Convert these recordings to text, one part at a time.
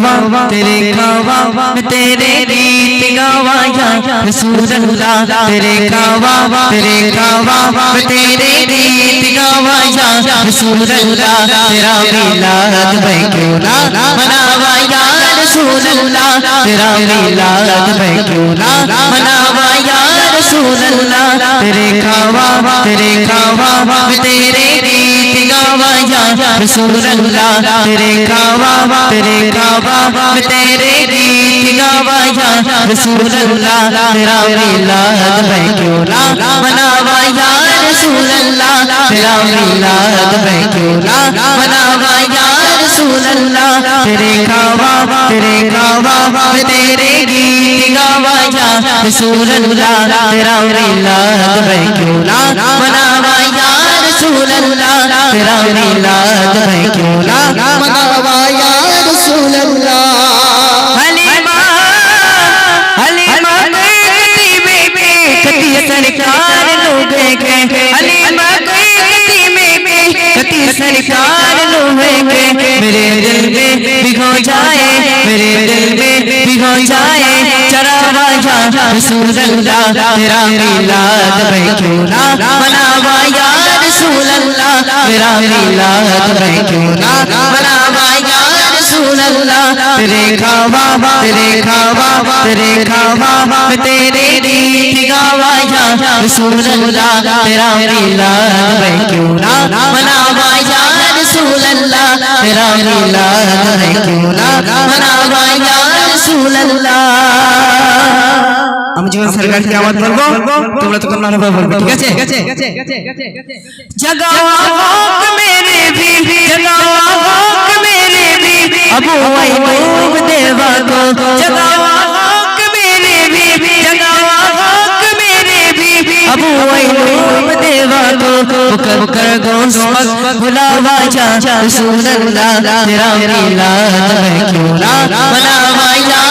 खावा तेरे खावा मैं तेरे गीत गावाया रसूल अल्लाह तेरे खावा तेरे खावा मैं तेरे गीत गावाया रसूल अल्लाह तेरा मिलाद मैं क्यों ना मनावाया रसूल अल्लाह तेरा मिलाद मैं क्यों ना मनावाया रसूल अल्लाह तेरे खावा तेरे खावा मैं तेरे गीत गावाया रसूल अल्लाह तेरे खावा तेरे खावा मैं तेरे गीत गावाया रसूल अल्लाह तेरा मिलाद मैं क्यों ना मनावाया रसूल अल्लाह तेरा मिलाद मैं क्यों ना मनावाया रसूल अल्लाह तेरे खावा तेरे खावा मैं तेरे गीत गावाया रसूल अल्लाह तेरा मिलाद मैं क्यों ना मनावाया रसूल अल्लाह تیرا میلاد ہے کیوں نہ مناوا یا رسول اللہ حلیمہ حلیمہ کتی سرکار لوگے گے حلیمہ کتی سرکار لوگے گے میرے دل میں بھگو جائے، میرے دل میں بھگو جائے۔ چرا راجا رسول اللہ تیرا میلاد ہے کیوں نہ مناوا یا रसूल अल्लाह मेरा मिलाद मैं क्यों ना मनावाएगा रसूल अल्लाह तेरे खावा तेरे खावा तेरे खावा तेरे रीत गावाया रसूल अल्लाह तेरा मिलाद मैं क्यों ना मनावाएगा रसूल अल्लाह तेरा मिलाद मैं क्यों ना मनावाएगा रसूल अल्लाह তেলাওয়াত করব তোমরা তো তোমরা অনুভব করবে ঠিক আছে জগাও আলোক মেরে বিবি জগাও আলোক মেরে বিবি আবু ওই মহবুব দেবা গো জগাও আলোক মেরে বিবি জগাও আলোক মেরে دیوا کو بکر کر گوش مک بھلا واجا رسول اللہ تیرا میلاد میں کیوں نہ مناوایا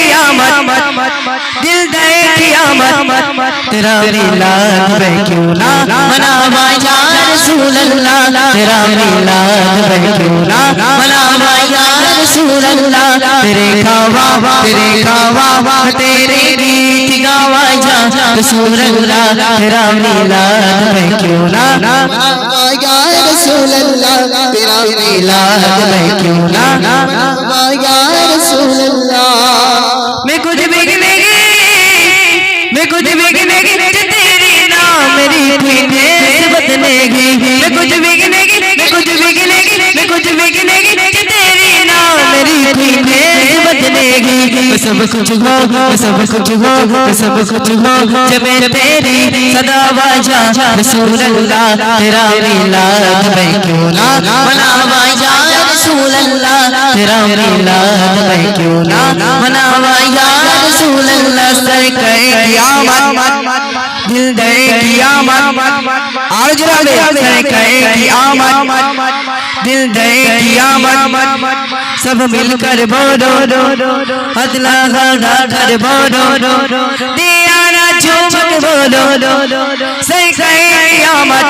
कियामत दिल दे कियामत तेरा मिलाद मैं क्यों ना मनावा या रसूल अल्लाह तेरा मिलाद मैं क्यों ना मनावा या रसूल अल्लाह तेरे खावा तेरे खावा तेरे गीत गावा जा रसूल अल्लाह तेरा मिलाद मैं क्यों ना मनावाया रसूल अल्लाह तेरा मिलाद मैं क्यों ना मनावाया रसूल گنے گنے تیری نام میری تھی میری گی میں سب کچھ ہوں میں سب کچھ ہوں میں سب کچھ ہوں جب میں تیری صدا واجا رسول اللہ تیرا میلاد میں کیوں نہ مناوا یا رسول اللہ تیرا میلاد میں کیوں نہ مناوا یا رسول اللہ سر قیامت دل دے قیامت آج رہے سر قیامت دل دے قیامت سب مل کر بولو ادلا گانا کر بولو، دیانا جھومک بولو سی گئے قیامت،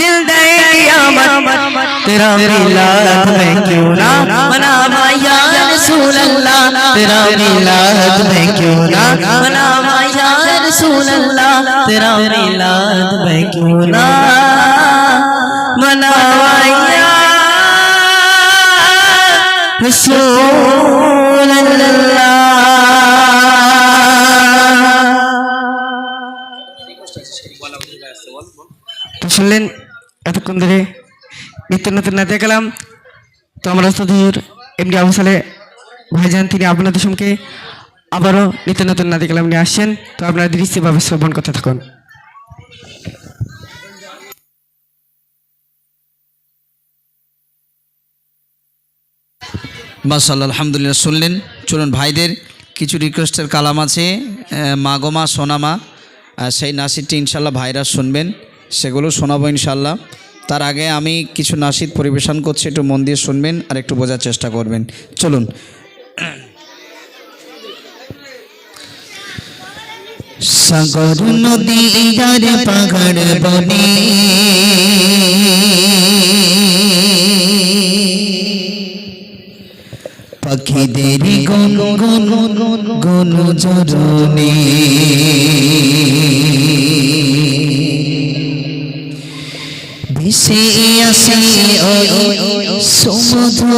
دل دے قیامت، تیرا میلاد میں کیوں نہ مناوا یا رسول اللہ، تیرا میلاد میں کیوں نہ مناوا یا رسول اللہ، تیرا میلاد میں کیوں نہ مناوا তো শুনলেন, এতক্ষণ ধরে নিত্য নতুন নাতে গেলাম তো আমার ওস্তাদুর এমনি আবু সালে ভাইজান তিনি আপনাদের সঙ্গে আবারও নিত্য নতুন নাতে গেলাম নিয়ে আসছেন। তো আপনারা দৃশ্যভাবে শ্রবণ করতে থাকুন। মাসাল্লাহ আলহামদুলিল্লাহ শুনলেন। চলুন ভাইদের কিছু রিকোয়েস্টের কালাম আছে। আহ, মা গো মা সোনামা সেই নাসিদটি ইনশাল্লাহ ভাইরা শুনবেন সেগুলো শোনাবো ইনশাল্লাহ তার আগে আমি কিছু নাসিদ পরিবেশন করছি একটু মন দিয়ে শুনবেন আর একটু বোঝার চেষ্টা করবেন। চলুন। সাগর নদী পাহাড় বনে। পাখিদের গুন জরুনি ভেসে আসে ওই সমুদ্র